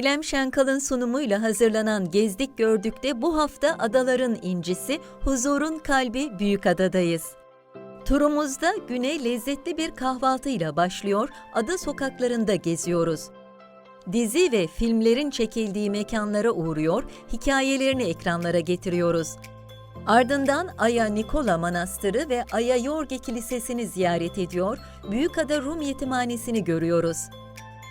Eylem Şenkal'ın sunumuyla hazırlanan Gezdik Gördük'te bu hafta adaların incisi, huzurun kalbi Büyükada'dayız. Turumuzda güne lezzetli bir kahvaltıyla başlıyor, ada sokaklarında geziyoruz. Dizi ve filmlerin çekildiği mekanlara uğruyor, hikayelerini ekranlara getiriyoruz. Ardından Aya Nikola Manastırı ve Aya Yorge Kilisesi'ni ziyaret ediyor, Büyükada Rum Yetimhanesi'ni görüyoruz.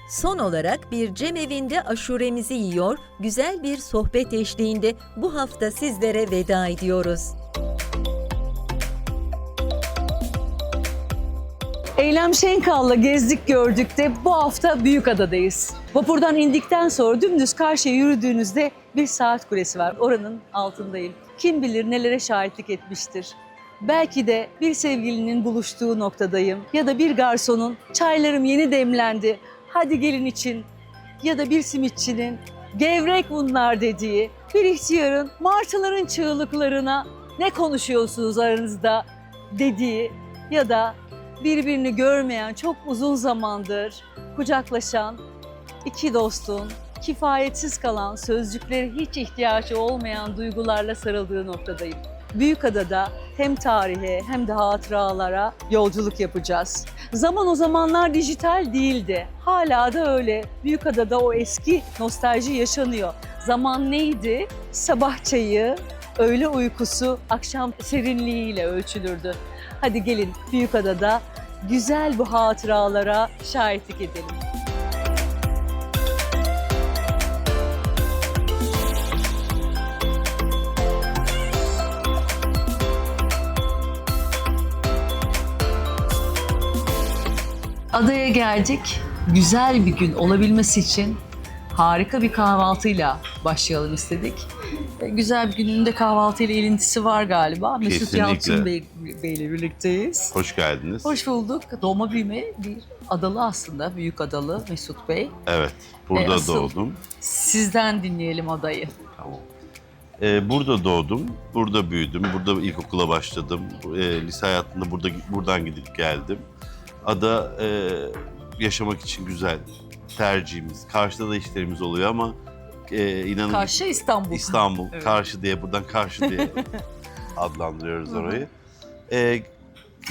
Son olarak bir cemevinde aşuremizi yiyor, güzel bir sohbet eşliğinde bu hafta sizlere veda ediyoruz. Eylem Şenkal'la gezdik gördük de bu hafta Büyükada'dayız. Vapurdan indikten sonra dümdüz karşıya yürüdüğünüzde bir saat kulesi var. Oranın altındayım. Kim bilir nelere şahitlik etmiştir. Belki de bir sevgilinin buluştuğu noktadayım ya da bir garsonun çaylarım yeni demlendi hadi gelin için ya da bir simitçinin gevrek bunlar dediği bir ihtiyarın martıların çığlıklarına ne konuşuyorsunuz aranızda dediği ya da birbirini görmeyen çok uzun zamandır kucaklaşan iki dostun kifayetsiz kalan sözcüklere hiç ihtiyacı olmayan duygularla sarıldığı noktadayım. Büyükada'da hem tarihe hem de hatıralara yolculuk yapacağız. Zaman o zamanlar dijital değildi. Hala da öyle. Büyükada'da o eski nostalji yaşanıyor. Zaman neydi? Sabah çayı, öğle uykusu, akşam serinliğiyle ölçülürdü. Hadi gelin Büyükada'da güzel bu hatıralara şahitlik edelim. Adaya geldik. Güzel bir gün olabilmesi için harika bir kahvaltıyla başlayalım istedik. E, Güzel bir günün de kahvaltıyla ilintisi var galiba. Mesut Kesinlikle. Yalçın Bey, Bey'le birlikteyiz. Hoş geldiniz. Hoş bulduk. Doğma büyüme bir adalı aslında. Büyük adalı Mesut Bey. Evet, burada E, doğdum. Sizden dinleyelim adayı. Tamam. Ee, burada doğdum, burada büyüdüm, burada ilkokula başladım. Ee, lise hayatında burada buradan gidip geldim. Ada e, yaşamak için güzel tercihimiz. Karşıda da işlerimiz oluyor ama e, inanın Karşı İstanbul. İstanbul, Evet. karşı diye buradan karşı diye adlandırıyoruz orayı. Ee,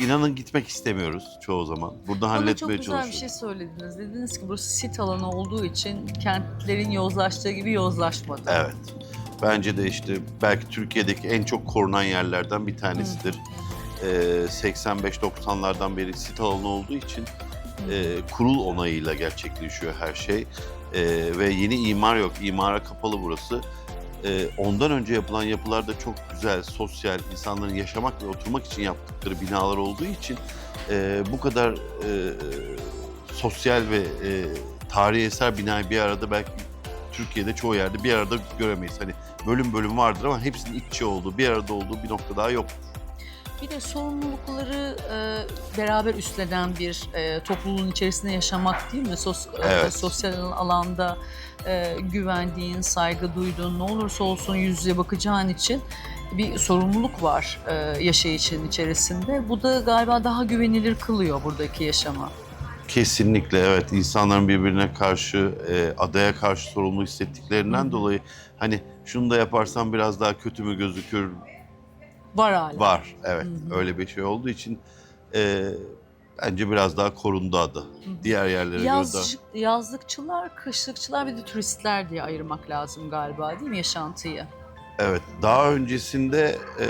inanın gitmek istemiyoruz çoğu zaman. Burada Bana çok halletmeye güzel bir çalışıyoruz. şey söylediniz. Dediniz ki burası sit alanı olduğu için kentlerin yozlaştığı gibi yozlaşmadı. Evet. Bence de işte belki Türkiye'deki en çok korunan yerlerden bir tanesidir. Ee, 85-90'lardan beri sit alanı olduğu için e, kurul onayıyla gerçekleşiyor her şey. Ee, ve yeni imar yok. İmara kapalı burası. Ee, ondan önce yapılan yapılar da çok güzel, sosyal, insanların yaşamak ve oturmak için yaptıkları binalar olduğu için e, bu kadar e, sosyal ve e, tarihi eser binayı bir arada belki Türkiye'de çoğu yerde bir arada göremeyiz. Hani bölüm bölüm vardır ama hepsinin iç içe olduğu, bir arada olduğu bir nokta daha yok. Bir de sorumlulukları e, beraber üstlenen bir e, topluluğun içerisinde yaşamak değil mi? Sos, e, Evet. sosyal alanda e, güvendiğin, saygı duyduğun, ne olursa olsun yüz yüze bakacağın için bir sorumluluk var e, yaşayışın içerisinde. Bu da galiba daha güvenilir kılıyor buradaki yaşamı. Kesinlikle evet insanların birbirine karşı, e, adaya karşı sorumlu hissettiklerinden dolayı hani şunu da yaparsam biraz daha kötü mü gözükür Var hala. var. Evet Hı hı. öyle bir şey olduğu için e, bence biraz daha korundu ada. Diğer yerlere göre daha. Yaz, yazlıkçılar, kışlıkçılar bir de turistler diye ayırmak lazım galiba değil mi yaşantıyı? Evet, daha öncesinde e,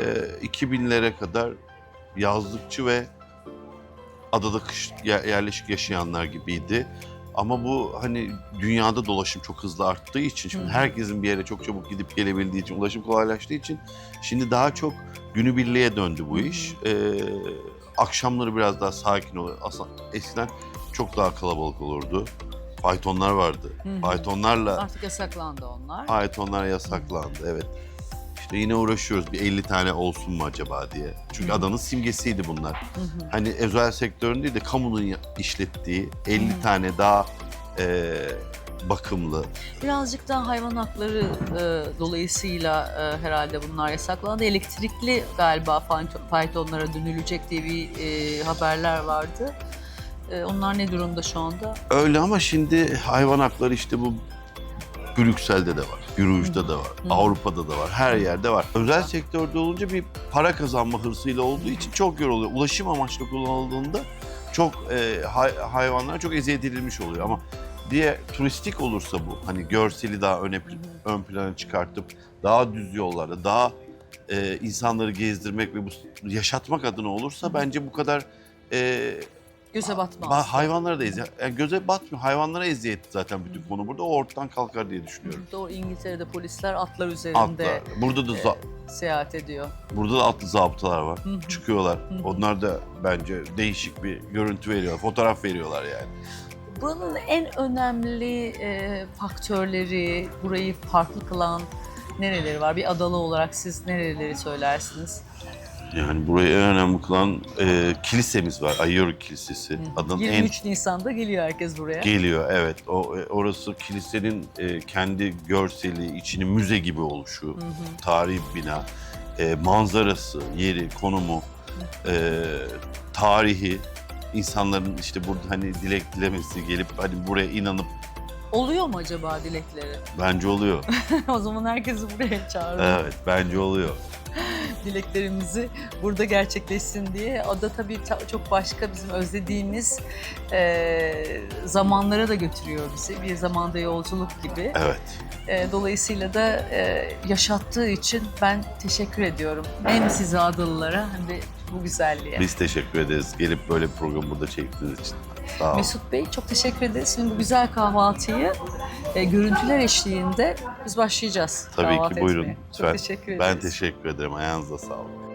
2000'lere kadar yazlıkçı ve adada kış yer- yerleşik yaşayanlar gibiydi. Ama bu hani dünyada dolaşım çok hızlı arttığı için, şimdi herkesin bir yere çok çabuk gidip gelebildiği için, ulaşım kolaylaştığı için şimdi daha çok günübirliğe döndü bu iş. E, akşamları biraz daha sakin oluyor. Aslında eskiden çok daha kalabalık olurdu. Faytonlar vardı. Faytonlarla Artık yasaklandı onlar. Pythonlar yasaklandı evet. İşte yine uğraşıyoruz bir 50 tane olsun mu acaba diye. Çünkü adanın simgesiydi bunlar. Hani özel sektörün değil de kamunun ya- işlettiği 50 Hı. tane daha e, bakımlı. Birazcık daha hayvan hakları e, dolayısıyla e, herhalde bunlar yasaklandı. Elektrikli galiba fayton- faytonlara dönülecek diye bir e, haberler vardı. E, onlar ne durumda şu anda? Öyle ama şimdi hayvan hakları işte bu Brüksel'de de var, Yürüyüş'te de var, Avrupa'da da var, her yerde var. Özel sektörde olunca bir para kazanma hırsıyla olduğu için çok yoruluyor. Ulaşım amaçlı kullanıldığında çok e, hay- hayvanlara çok eziyet edilmiş oluyor. Ama diye turistik olursa bu hani görseli daha öne ön plana çıkartıp daha düz yollarda daha e, insanları gezdirmek ve bu yaşatmak adına olursa bence bu kadar e, Göze batmaz. ba- hayvanlara da eziyet yani göze batmıyor hayvanlara eziyet zaten bütün konu burada o ortadan kalkar diye düşünüyorum. Doğru İngiltere'de polisler atlar üzerinde Atlar. Burada da za- seyahat ediyor. burada da atlı zabıtalar var. Hı hı. Çıkıyorlar. Hı. Onlar da bence değişik bir görüntü veriyorlar. Fotoğraf veriyorlar yani. Buranın en önemli e, faktörleri, burayı farklı kılan nereleri var? Bir adalı olarak siz nereleri söylersiniz? Yani burayı en önemli kılan e, kilisemiz var. Ayıyorum Kilisesi. Adanın en 23 Nisan'da geliyor herkes buraya. Geliyor evet. O e, orası kilisenin e, kendi görseli, içini müze gibi oluşu, tarihi bina, e, manzarası, yeri, konumu, e, tarihi, insanların işte burada hani dilek dilemesi gelip hani buraya inanıp Oluyor mu acaba dilekleri? bence oluyor. o zaman herkesi buraya çağırın. evet bence oluyor. Dileklerimizi burada gerçekleşsin diye. O da tabii ta- çok başka bizim özlediğimiz e, zamanlara da götürüyor bizi. Bir zamanda yolculuk gibi. Evet. E, dolayısıyla da e, yaşattığı için ben teşekkür ediyorum. Hem size Adalılara hem de bu güzelliğe. Biz teşekkür ederiz. Gelip böyle bir program burada çektiğiniz için. Sağ olun. Mesut Bey çok teşekkür ederiz. Şimdi bu güzel kahvaltıyı e, görüntüler eşliğinde biz başlayacağız. Tabii ki, kahvaltı buyurun. etmeye. Lütfen. Çok teşekkür ederiz. Ben teşekkür ederim. Ayağınıza sağlık.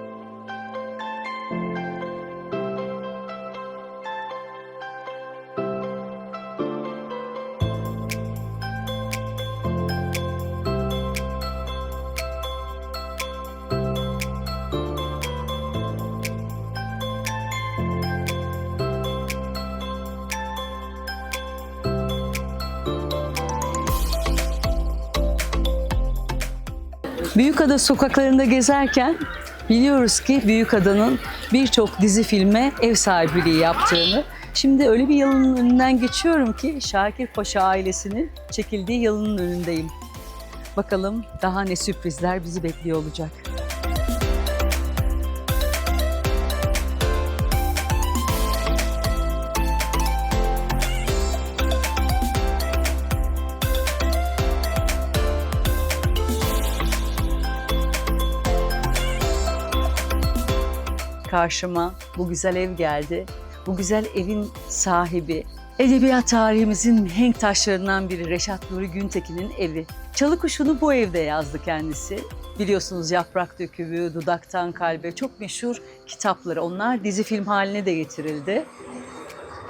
Büyükada sokaklarında gezerken biliyoruz ki Büyükada'nın birçok dizi filme ev sahipliği yaptığını. Şimdi öyle bir yalının önünden geçiyorum ki Şakir Paşa ailesinin çekildiği yalının önündeyim. Bakalım daha ne sürprizler bizi bekliyor olacak. Karşıma bu güzel ev geldi. Bu güzel evin sahibi, edebiyat tarihimizin henk taşlarından biri Reşat Nuri Güntekin'in evi. Çalı Kuşu'nu bu evde yazdı kendisi. Biliyorsunuz Yaprak Dökümü, Dudaktan Kalbe çok meşhur kitapları. Onlar dizi film haline de getirildi.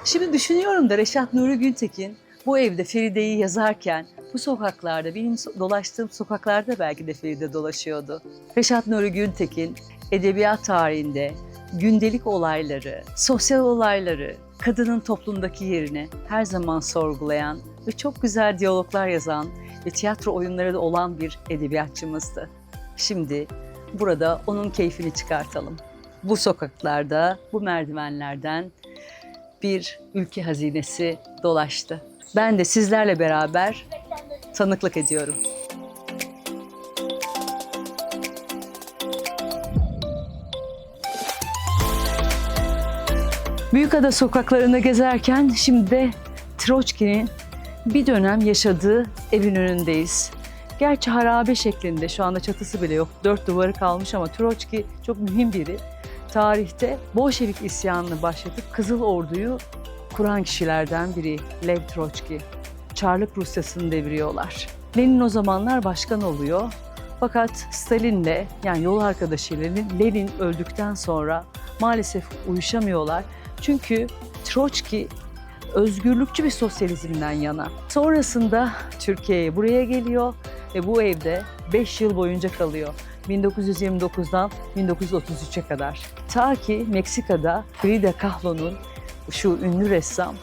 Şimdi düşünüyorum da Reşat Nuri Güntekin bu evde Feride'yi yazarken bu sokaklarda, benim dolaştığım sokaklarda belki de Feride dolaşıyordu. Reşat Nuri Güntekin edebiyat tarihinde gündelik olayları, sosyal olayları, kadının toplumdaki yerini her zaman sorgulayan ve çok güzel diyaloglar yazan ve tiyatro oyunları da olan bir edebiyatçımızdı. Şimdi burada onun keyfini çıkartalım. Bu sokaklarda, bu merdivenlerden bir ülke hazinesi dolaştı. Ben de sizlerle beraber tanıklık ediyorum. Büyükada sokaklarında gezerken şimdi de Troçki'nin bir dönem yaşadığı evin önündeyiz. Gerçi harabe şeklinde şu anda çatısı bile yok. Dört duvarı kalmış ama Troçki çok mühim biri. Tarihte Bolşevik isyanını başlatıp Kızıl Ordu'yu kuran kişilerden biri Lev Troçki. Çarlık Rusyası'nı deviriyorlar. Lenin o zamanlar başkan oluyor. Fakat Stalin'le yani yol arkadaşıyla Lenin öldükten sonra maalesef uyuşamıyorlar. Çünkü Troçki özgürlükçü bir sosyalizmden yana. Sonrasında Türkiye'ye buraya geliyor ve bu evde 5 yıl boyunca kalıyor. 1929'dan 1933'e kadar. Ta ki Meksika'da Frida Kahlo'nun şu ünlü ressam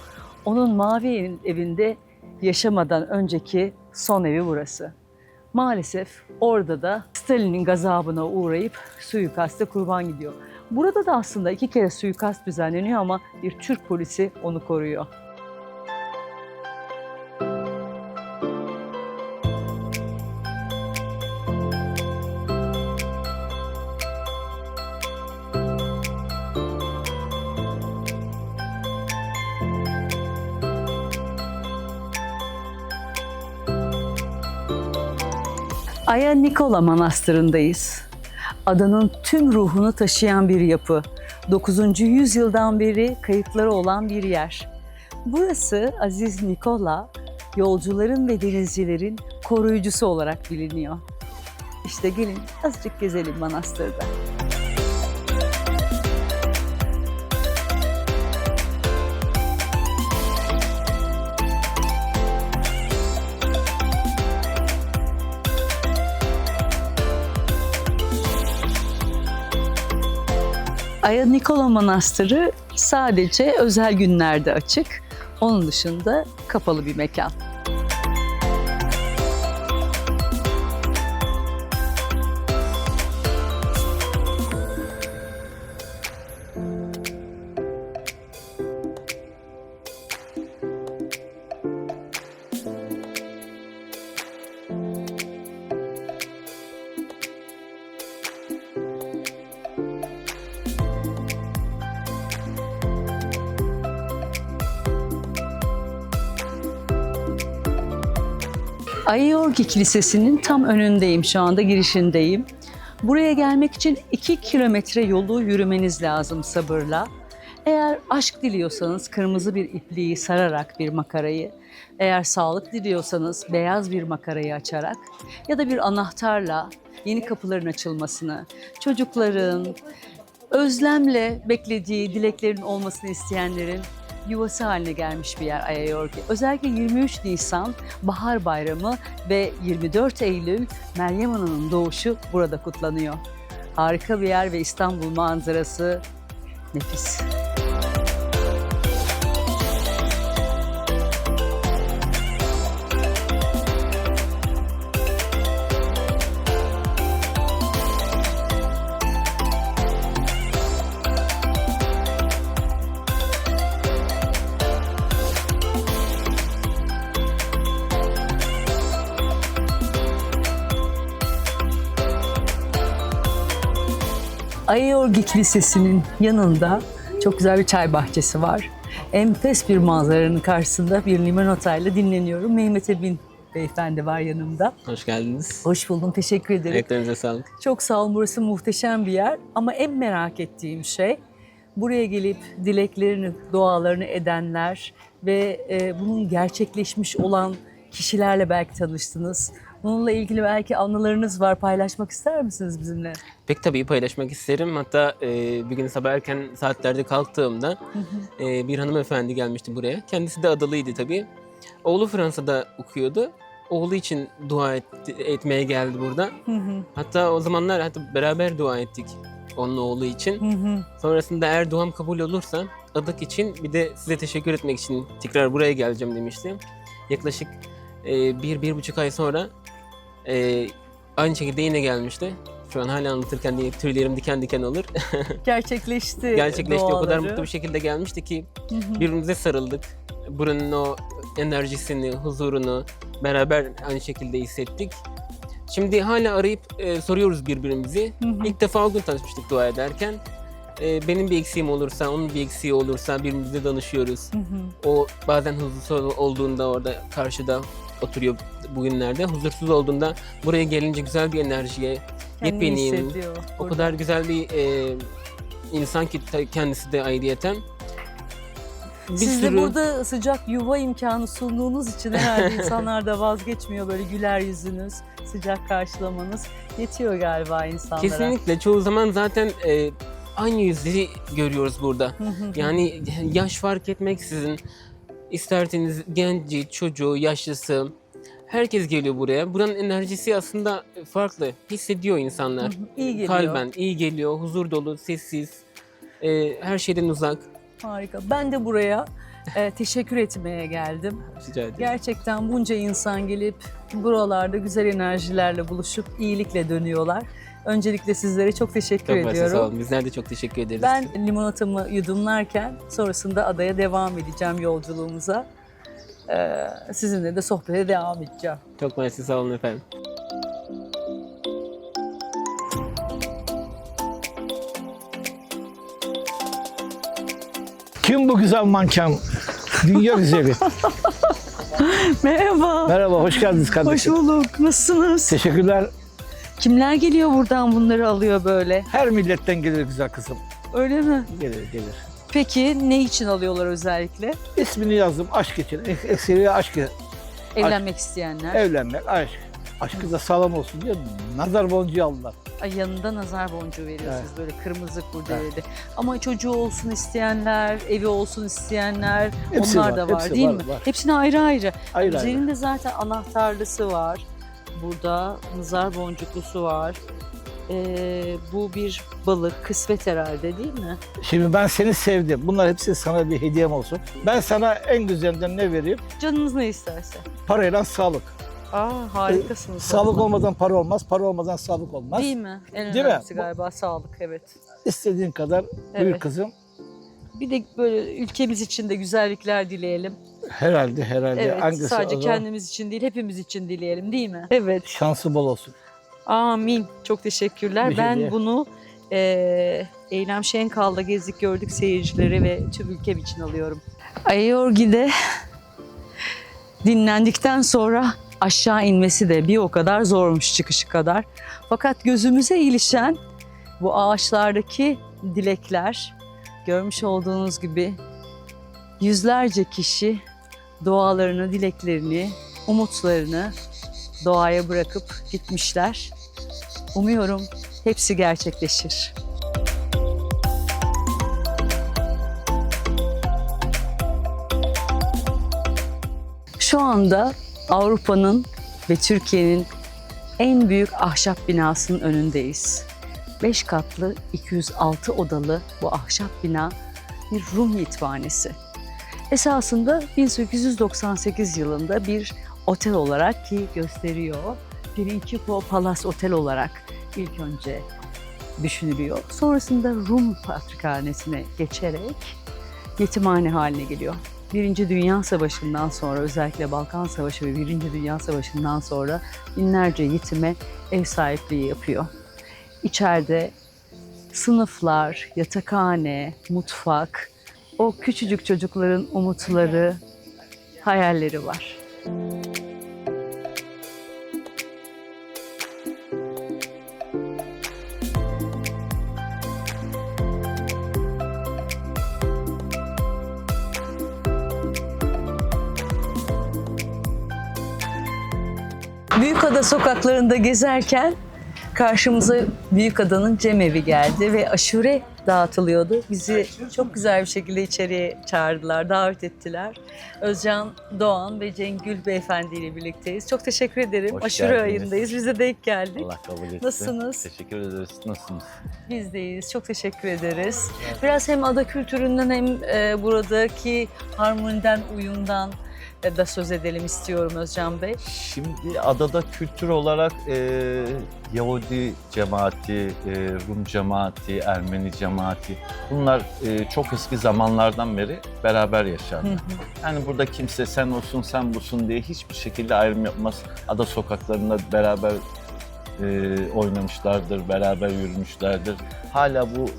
onun mavi evinde yaşamadan önceki son evi burası. Maalesef orada da Stalin'in gazabına uğrayıp suikaste kurban gidiyor. Burada da aslında iki kere suikast düzenleniyor ama bir Türk polisi onu koruyor. Aya Nikola Manastırı'ndayız. Adanın tüm ruhunu taşıyan bir yapı. 9. yüzyıldan beri kayıtları olan bir yer. Burası Aziz Nikola, yolcuların ve denizcilerin koruyucusu olarak biliniyor. İşte gelin azıcık gezelim manastırda. Aya Nikola Manastırı sadece özel günlerde açık. Onun dışında kapalı bir mekan. Ayorgi Kilisesi'nin tam önündeyim şu anda, girişindeyim. Buraya gelmek için 2 kilometre yolu yürümeniz lazım sabırla. Eğer aşk diliyorsanız kırmızı bir ipliği sararak bir makarayı, eğer sağlık diliyorsanız beyaz bir makarayı açarak ya da bir anahtarla yeni kapıların açılmasını, çocukların özlemle beklediği dileklerin olmasını isteyenlerin yuvası haline gelmiş bir yer Ayayorgi. Özellikle 23 Nisan Bahar Bayramı ve 24 Eylül Meryem Ana'nın doğuşu burada kutlanıyor. Harika bir yer ve İstanbul manzarası nefis. Ayayorgi Kilisesi'nin yanında çok güzel bir çay bahçesi var. Enfes bir manzaranın karşısında bir limonatayla dinleniyorum. Mehmet Ebin beyefendi var yanımda. Hoş geldiniz. Hoş buldum, teşekkür ederim. Ayaklarınıza sağlık. Çok sağ olun, burası muhteşem bir yer. Ama en merak ettiğim şey buraya gelip dileklerini, dualarını edenler ve e, bunun gerçekleşmiş olan kişilerle belki tanıştınız. Bununla ilgili belki anılarınız var, paylaşmak ister misiniz bizimle? Pek tabii paylaşmak isterim. Hatta e, bir gün sabah erken saatlerde kalktığımda e, bir hanımefendi gelmişti buraya. Kendisi de adalıydı tabii. Oğlu Fransa'da okuyordu. Oğlu için dua et- etmeye geldi burada. Hatta o zamanlar hatta beraber dua ettik onun oğlu için. Sonrasında eğer duam kabul olursa adak için bir de size teşekkür etmek için tekrar buraya geleceğim demişti. Yaklaşık e, bir, bir buçuk ay sonra e, aynı şekilde yine gelmişti. Şu an hala anlatırken diye tüylerim diken diken olur. Gerçekleşti. Gerçekleşti. O kadar mutlu bir şekilde gelmişti ki birbirimize sarıldık. Buranın o enerjisini, huzurunu beraber aynı şekilde hissettik. Şimdi hala arayıp e, soruyoruz birbirimizi. Hı hı. İlk defa o gün tanışmıştık dua ederken. E, benim bir eksiğim olursa, onun bir eksiği olursa birbirimize danışıyoruz. Hı hı. O bazen huzursuz olduğunda orada karşıda oturuyor bugünlerde. Huzursuz olduğunda buraya gelince güzel bir enerjiye, Kendini hissediyor O kadar güzel bir e, insan ki kendisi de ayrıyeten. Bir Siz de sürü- burada sıcak yuva imkanı sunduğunuz için herhalde insanlar da vazgeçmiyor böyle güler yüzünüz, sıcak karşılamanız yetiyor galiba insanlara. Kesinlikle çoğu zaman zaten e, aynı yüzleri görüyoruz burada. Yani yaş fark etmeksizin isterseniz genci, çocuğu, yaşlısı herkes geliyor buraya. Buranın enerjisi aslında farklı. Hissediyor insanlar. İyi geliyor. Kalben iyi geliyor, huzur dolu, sessiz, e, her şeyden uzak. Harika. Ben de buraya e, teşekkür etmeye geldim. Rica ederim. Gerçekten bunca insan gelip buralarda güzel enerjilerle buluşup iyilikle dönüyorlar. Öncelikle sizlere çok teşekkür Çok ediyorum. sağ olun. Bizler de çok teşekkür ederiz. Ben limonatamı yudumlarken sonrasında adaya devam edeceğim yolculuğumuza. Ee, sizinle de sohbete devam edeceğim. Çok mersi, sağ olun efendim. Kim bu güzel manken? Dünya güzeli. Merhaba. Merhaba, hoş geldiniz Hoş kardeşim. bulduk. Nasılsınız? Teşekkürler. Kimler geliyor buradan bunları alıyor böyle? Her milletten gelir güzel kızım. Öyle mi? Gelir gelir. Peki ne için alıyorlar özellikle? İsmini yazdım aşk için. Ekseriye aşk. Evlenmek isteyenler. Evlenmek aşk. Aşkı da sağlam olsun diye nazar boncuğu aldılar. Ay yanında nazar boncuğu veriyorsunuz Evet. böyle kırmızı kurdele. Evet. Ama çocuğu olsun isteyenler, evi olsun isteyenler Hepsi onlar var, da var değil var, mi? var. Hepsine ayrı ayrı. Hayır. Üzerinde zaten anahtarlısı var. Burada nazar boncuklusu var. Ee, bu bir balık, kısmet herhalde değil mi? Şimdi ben seni sevdim. Bunlar hepsi sana bir hediyem olsun. Ben sana en güzelinden ne vereyim? Canınız ne isterse. Parayla sağlık. Aa harikasınız. Sağlık vallahi. olmadan para olmaz, para olmadan sağlık olmaz. Değil mi? En Değil mi? önemlisi galiba sağlık evet. İstediğin kadar Evet. buyur kızım. Bir de böyle ülkemiz için de güzellikler dileyelim. Herhalde herhalde. Evet, Hangisi sadece o zaman? kendimiz için değil, hepimiz için dileyelim değil mi? Evet. Şansı bol olsun. Amin. Çok teşekkürler. Bir şey ben değil. bunu eee Eylem Şenkal'da gezdik gördük seyircileri ve tüm ülkem için alıyorum. Ayorgi'de dinlendikten sonra aşağı inmesi de bir o kadar zormuş çıkışı kadar. Fakat gözümüze ilişen bu ağaçlardaki dilekler görmüş olduğunuz gibi yüzlerce kişi dualarını, dileklerini, umutlarını doğaya bırakıp gitmişler. Umuyorum hepsi gerçekleşir. Şu anda Avrupa'nın ve Türkiye'nin en büyük ahşap binasının önündeyiz. 5 katlı 206 odalı bu ahşap bina bir Rum yitvanesi. Esasında 1898 yılında bir otel olarak ki gösteriyor. Principio Palace Otel olarak ilk önce düşünülüyor. Sonrasında Rum Patrikhanesi'ne geçerek yetimhane haline geliyor. Birinci Dünya Savaşı'ndan sonra özellikle Balkan Savaşı ve Birinci Dünya Savaşı'ndan sonra binlerce yetime ev sahipliği yapıyor. İçeride sınıflar, yatakhane, mutfak, o küçücük çocukların umutları, hayalleri var. Büyükada sokaklarında gezerken karşımıza Büyükada'nın cemevi geldi ve aşure dağıtılıyordu. Bizi çok güzel bir şekilde içeriye çağırdılar, davet ettiler. Özcan Doğan ve Cengül Beyefendi ile birlikteyiz. Çok teşekkür ederim. Hoş aşure geldiniz. ayındayız. Bize denk geldik. Allah kabul etsin. Nasılsınız? Teşekkür ederiz. Nasılsınız? Biz deyiz. Çok teşekkür ederiz. Biraz hem ada kültüründen hem e, buradaki harmoniden, uyumdan da söz edelim istiyorum Özcan Bey. Şimdi adada kültür olarak e, Yahudi cemaati, e, Rum cemaati, Ermeni cemaati bunlar e, çok eski zamanlardan beri beraber yaşarlar. Yani burada kimse sen olsun sen busun diye hiçbir şekilde ayrım yapmaz. Ada sokaklarında beraber e, oynamışlardır, beraber yürümüşlerdir. Hala bu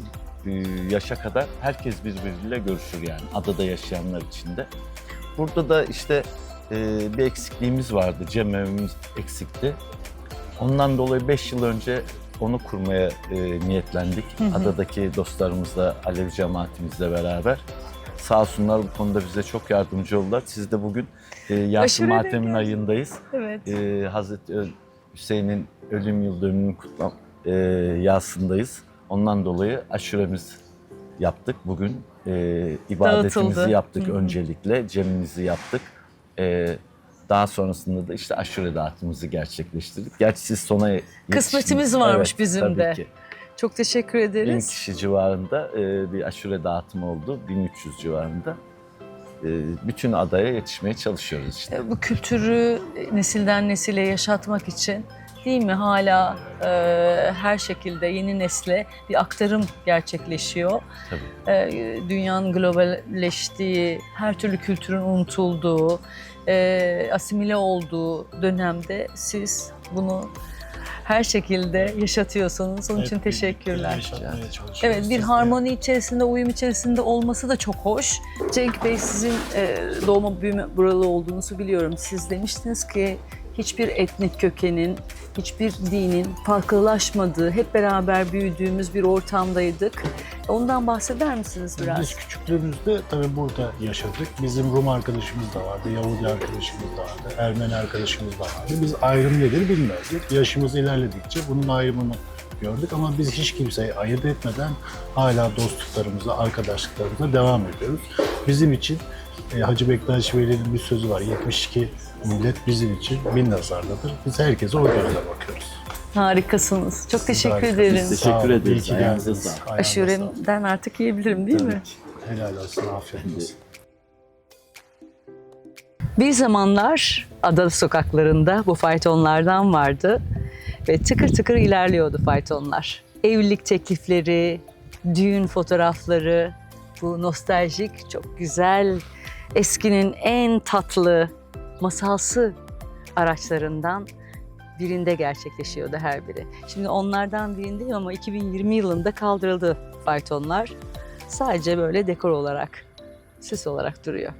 e, yaşa kadar herkes birbiriyle görüşür yani adada yaşayanlar içinde. Burada da işte e, bir eksikliğimiz vardı. Cem evimiz eksikti. Ondan dolayı 5 yıl önce onu kurmaya e, niyetlendik. Hı hı. Adadaki dostlarımızla, Alevi cemaatimizle beraber. Sağ olsunlar bu konuda bize çok yardımcı oldular. Siz de bugün e, Yasin Matem'in ayındayız. Evet. E, Hazreti Hüseyin'in ölüm yıl dönümünü kutlam e, yasındayız. Ondan dolayı aşuremiz yaptık. Bugün e, ibadetimizi Dağıtıldı. yaptık Hı hı. öncelikle. Cemimizi yaptık. E, daha sonrasında da işte aşure dağıtımımızı gerçekleştirdik. Gerçi siz sona. Kısmetimiz varmış Evet, bizim tabii de. Ki. Çok teşekkür Bin ederiz. kişi civarında e, bir aşure dağıtımı oldu. 1300 civarında. E, bütün adaya yetişmeye çalışıyoruz işte. E, Bu kültürü nesilden nesile yaşatmak için değil mi hala e, her şekilde yeni nesle bir aktarım gerçekleşiyor. Tabii. E, dünyanın globalleştiği, her türlü kültürün unutulduğu, e, asimile olduğu dönemde siz bunu her şekilde yaşatıyorsunuz. Onun için teşekkürler. Evet bir harmoni içerisinde, uyum içerisinde olması da çok hoş. Cenk Bey sizin e, doğma büyüme buralı olduğunuzu biliyorum. Siz demiştiniz ki hiçbir etnik kökenin, hiçbir dinin farklılaşmadığı, hep beraber büyüdüğümüz bir ortamdaydık. Ondan bahseder misiniz biraz? Biz küçüklüğümüzde tabii burada yaşadık. Bizim Rum arkadaşımız da vardı, Yahudi arkadaşımız da vardı, Ermeni arkadaşımız da vardı. Biz ayrım nedir bilmezdik. Yaşımız ilerledikçe bunun ayrımını gördük ama biz hiç kimseyi ayırt etmeden hala dostluklarımıza, arkadaşlıklarımıza devam ediyoruz. Bizim için e, Hacı Bektaş Veli'nin bir sözü var. 72 millet bizim için bin nazardadır. Biz herkese o gözle bakıyoruz. Harikasınız. Çok teşekkür Harikasınız. ederim. Teşekkür ederiz. iyi ki Ayağınıza sağlık. Aşuremden artık yiyebilirim değil mi? Helal olsun, afiyet olsun. Bir zamanlar ada sokaklarında bu faytonlardan vardı ve tıkır tıkır ilerliyordu faytonlar. Evlilik teklifleri, düğün fotoğrafları, bu nostaljik, çok güzel, eskinin en tatlı, masalsı araçlarından birinde gerçekleşiyordu her biri. Şimdi onlardan birindeyim ama 2020 yılında kaldırıldı faytonlar. Sadece böyle dekor olarak, süs olarak duruyor.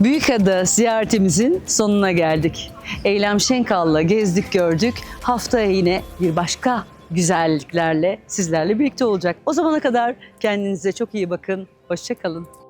Büyükada ziyaretimizin sonuna geldik. Eylem Şenkal'la gezdik gördük. Haftaya yine bir başka güzelliklerle sizlerle birlikte olacak. O zamana kadar kendinize çok iyi bakın. Hoşçakalın.